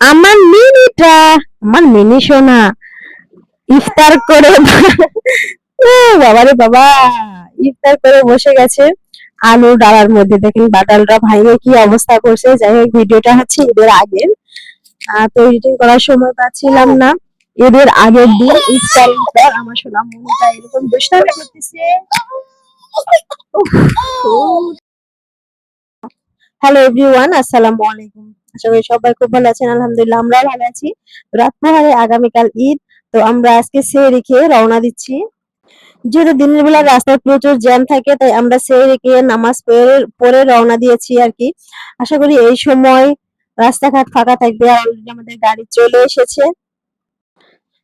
আমার মিনিটা আমার মিনি সোনা। ইফতার করে বাবা রে বাবা। ইফতার করে বসে গেছে। আলু ডালার মধ্যে দেখেন বাটালটা ভাইয়ে কি অবস্থা করছে। যাই হোক ভিডিওটা হচ্ছে ঈদের আহ, তো এডিটিং করার সময় পাচ্ছিলাম না। ঈদের আগের দিন ইফতারের পর আমার সোনা মনিটা এরকম দুষ্টামি করতেছে। হ্যালো এভরিওয়ান আসসালামু আলাইকুম। করি সবাই খুব ভালো আছেন, আলহামদুলিল্লাহ আমরা ভালো আছি। রাত পাহাড়ে আগামীকাল ঈদ, তো আমরা আজকে সেহরি খেয়ে রওনা দিচ্ছি। যেহেতু দিনের বেলা রাস্তায় প্রচুর জ্যাম থাকে, তাই আমরা সেহরি খেয়ে নামাজ পড়ে পরে রওনা দিয়েছি আর কি। আশা করি এই সময় রাস্তাঘাট ফাঁকা থাকবে আমাদের গাড়ি চলে এসেছে।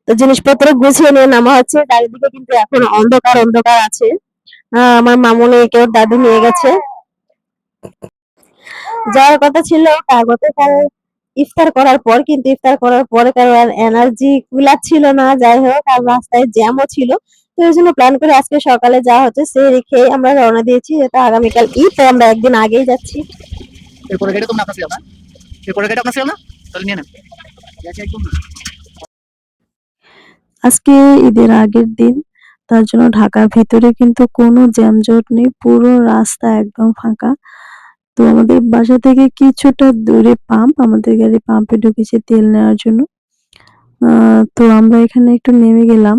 তো জিনিসপত্র গুছিয়ে নিয়ে নামা হচ্ছে, চারিদিকে কিন্তু এখন অন্ধকার অন্ধকার আছে। আমার মামুনি কেউ দাদু নিয়ে গেছে। যাওয়ার কথা ছিল কার গতকাল ইফতার করার পর কিন্তু ইফতার করার পরে কারও আর এনার্জি কুলাচ্ছিল না যাই হোক আর রাস্তায় জ্যামও ছিল। তো এই জন্য প্ল্যান করে আজকে সকালে যাওয়া হচ্ছে সে রেখে আমরা রওনা দিয়েছি যেটা আগামীকাল ঈদ তাই আমরা একদিন আগেই যাচ্ছি। এরপরে গাড়ি তোমরা আপনার ছিল না? এরপরে গাড়ি আপনার ছিল না? তাহলে নিয়ে নেন। দেখে একদম না। আজকে ঈদের আগের দিন তার জন্য ঢাকার ভিতরে কিন্তু কোনো জ্যামজট নেই পুরো রাস্তা একদম ফাঁকা। তো আমাদের বাসা থেকে কিছুটা দূরে পাম্প আমাদের গাড়ি পাম্পে ঢুকেছে তেল নেওয়ার জন্য। তো আমরা এখানে একটু নেমে গেলাম।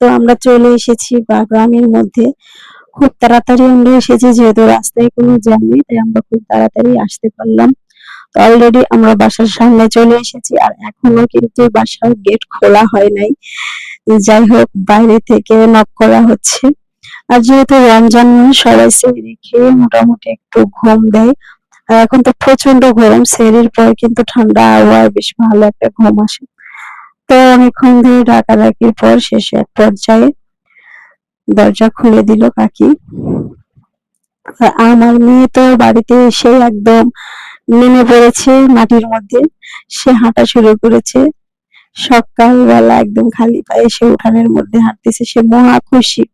তো আমরা চলে এসেছি বাগরামের মধ্যে। খুব তাড়াতাড়ি আমরা এসেছি, যেহেতু রাস্তায় কোনো জ্যাম নেই, তাই আমরা খুব তাড়াতাড়ি আসতে পারলাম। তো অলরেডি আমরা বাসার সামনে চলে এসেছি, আর এখনও কিন্তু বাসার গেট খোলা হয় নাই। যাই হোক, বাইরে থেকে নক করা হচ্ছে। আর যেহেতু রমজান সবাই সেহরি খেয়ে মোটামুটি একটু ঘুম দেয়। আর এখন তো প্রচণ্ড গরম সেহরির পর কিন্তু ঠান্ডা আবহাওয়ায় বেশ ভালো একটা ঘুম আসে। তো অনেকক্ষণ ধরে ডাকাডাকির পর শেষে এক পর্যায়ে দরজা খুলে দিল কাকি। আমার মেয়ে তো বাড়িতে এসে একদম নেমে পড়েছে মাটির মধ্যে। সে হাঁটা শুরু করেছে। সকালবেলা একদম খালি পায়ে সে উঠানের মধ্যে হাঁটতেছে। সে মহা খুশি।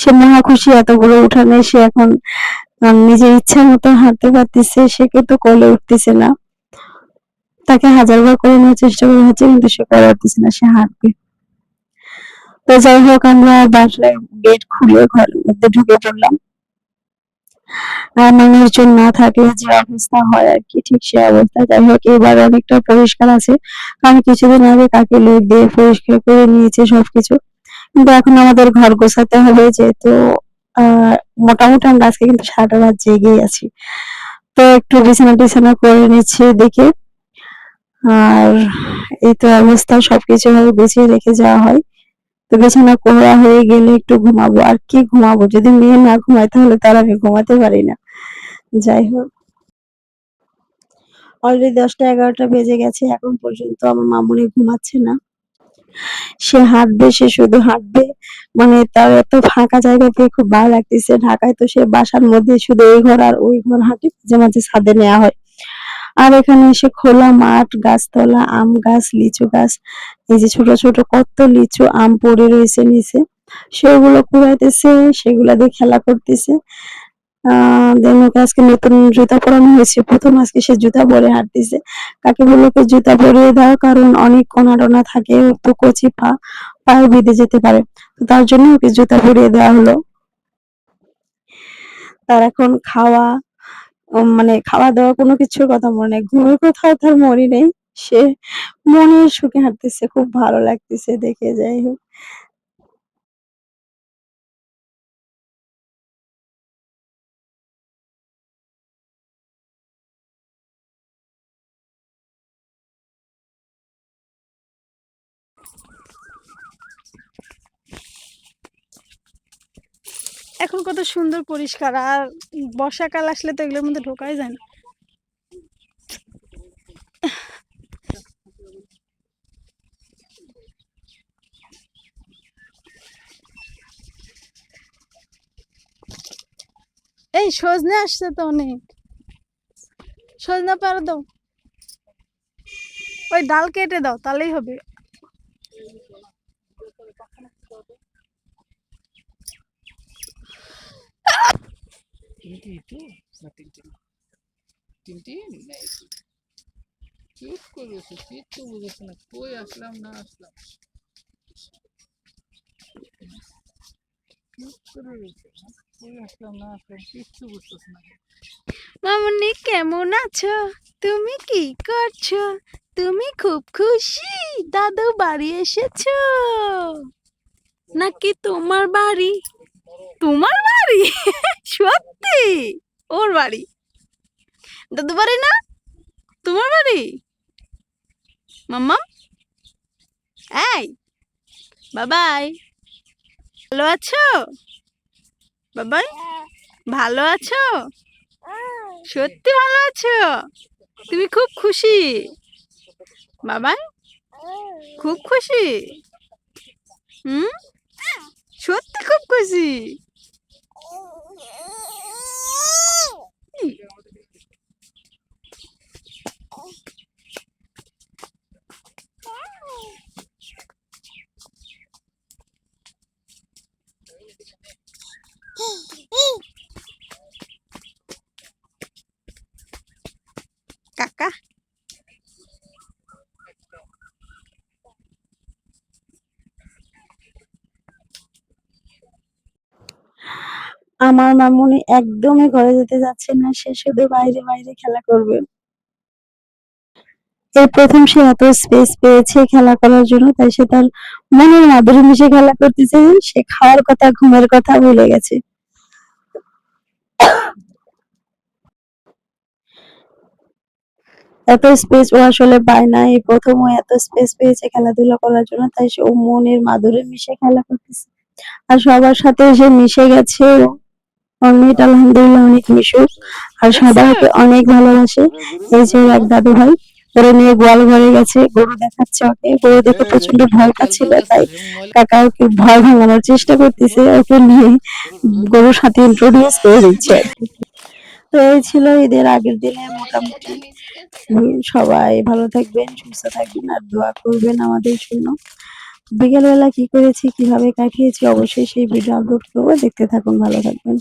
সে মহা খুশি এত বড় উঠানে সে এখন নিজের ইচ্ছা মতো হাঁটতে পারতেছে। সে কিন্তু কোলে উঠতেছে না। তাকে হাজারবার করে নেওয়ার চেষ্টা করা হচ্ছে কিন্তু সে করে উঠতেছে না। সে হাঁটবে। তো যাই হোক, আমরা বাসায় গেট খুলে ঘরের মধ্যে ঢুকে পড়লাম। মানুষজন না থাকলে যে অবস্থা হয় আর কি, ঠিক সে অবস্থা। যাই হোক, এবার অনেকটা পরিষ্কার আছে। কারণ কিছুদিন আগে কাকে লোক দিয়ে পরিষ্কার করে নিয়েছে সবকিছু। কিন্তু এখন আমাদের ঘর গোছাতে হবে যেহেতু মোটামুটি আমরা আজকে কিন্তু সারাটা রাত জেগেই আছি। তো একটু বিছানা টিছানা করে নিচ্ছি দেখে আর এই তো অবস্থা, সবকিছু ভাবে গুছিয়ে রেখে যাওয়া হয়। তো বিছানা করা হয়ে গেলে একটু ঘুমাবো। আর কি ঘুমাবো? যদি মেয়ে না ঘুমায়, তাহলে তার আমি ঘুমাতে পারি না। যাই হোক। অলরেডি দশটা এগারোটা বেজে গেছে, এখন পর্যন্ত আমার মামুনি ঘুমাচ্ছে না। সে হাঁটবে, সে শুধু হাঁটবে। মানে তার এত ফাঁকা জায়গা পেয়ে খুব ভালো লাগতেছে। ঢাকায় তো সে বাসার মধ্যে শুধু এই ঘর আর ওই ঘর হাঁটে, মাঝে মাঝে ছাদে নেওয়া হয়। আর এখানে এসে খোলা মাঠ, গাছতলা, আম গাছ, লিচু গাছ, এই যে ছোট ছোট কত লিচু, আম পড়ে রয়েছে নিচে। সেগুলো কুড়াইতেছে, সেগুলা দিয়ে খেলা করতেছে। দেন আজকে নতুন জুতা পরানো হয়েছে। প্রথম আজকে সে জুতা পরে হাঁটতেছে। কাকে বলল জুতা পরিয়ে দাও, কারণ অনেক কোনাডোনা থাকে তো কচি পা, পায়ে বেঁধে যেতে পারে। তার জন্য ওকে জুতা পরিয়ে দেওয়া হলো। তার এখন খাওয়া মানে খাওয়া দাওয়া কোনো কিছুর কথা মনে নেই। ঘুমের কোথাও তার মনে নেই। সে মনের সুখে হাঁটতেছে, খুব ভালো লাগতেছে দেখে, যাই হোক। এখন কত সুন্দর পরিষ্কার আর বর্ষাকাল আসলে তো এগুলোর মধ্যে ঢোকাই যায় না। এই সজনে আসছে তো অনেক। সজনা পাতা দাও ওই ডাল কেটে দাও, তাহলেই হবে। তিনটি তো না চুপ করে বসে কিচ্ছু বুঝেছে না কই আসলাম না আসলাম মামুনি, কেমন আছো? তুমি কি করছ? তুমি খুব খুশি। দাদু বাড়ি এসেছ। নাকি তোমার বাড়ি? তোমার বাড়ি? সত্যি? ওর বাড়ি? দাদু বাড়ি না? তোমার বাড়ি? মাম্মা? এই, বাবাই। ভালো আছো? বাবাই, ভালো আছো? সত্যি ভালো আছো? তুমি খুব খুশি? বাবাই, খুব খুশি? হুম? সত্যি খুব খুশি কাকা আমার মামুনি একদমই ঘরে যেতে যাচ্ছে না, সে শুধু বাইরে বাইরে খেলা করবে। এই প্রথম সে এত স্পেস পেয়েছে খেলা করার জন্য, তাই সে তার মনের মাধুরী মিশে খেলা করতেছে। সে খাওয়ার কথা, ঘুমের কথা ভুলে গেছে। এত স্পেস ও আসলে পায় না, এই প্রথম ও এত স্পেস পেয়েছে খেলাধুলা করার জন্য, তাই সে ও মনের মাধুরী মিশে খেলা করতেছে। আর সবার সাথে সে মিশে গেছে মেয়েটা আলহামদুলিল্লাহ অনেক মিশুক আর সবাইকে অনেক ভালোবাসে। এই যে এক দাদু ভাই ওরে নিয়ে গোয়াল ঘরে গেছে গরু দেখাচ্ছে ওকে। গরু দেখে প্রচণ্ড ভয় পাচ্ছিল তাই কাকা ওকে ভয় ভাঙানোর চেষ্টা করতেছে ওকে নিয়ে গরুর সাথে ইন্ট্রোডিউস করে দিচ্ছে তো এই ছিল ঈদের আগের দিনে মোটামুটি। উম, সবাই ভালো থাকবেন সুস্থ থাকবেন আর দোয়া করবেন আমাদের জন্য। বিকেলবেলা কি করেছি কীভাবে কাটিয়েছি অবশ্যই সেই ভিডিও আপলোড করব। দেখতে থাকুন ভালো থাকবেন।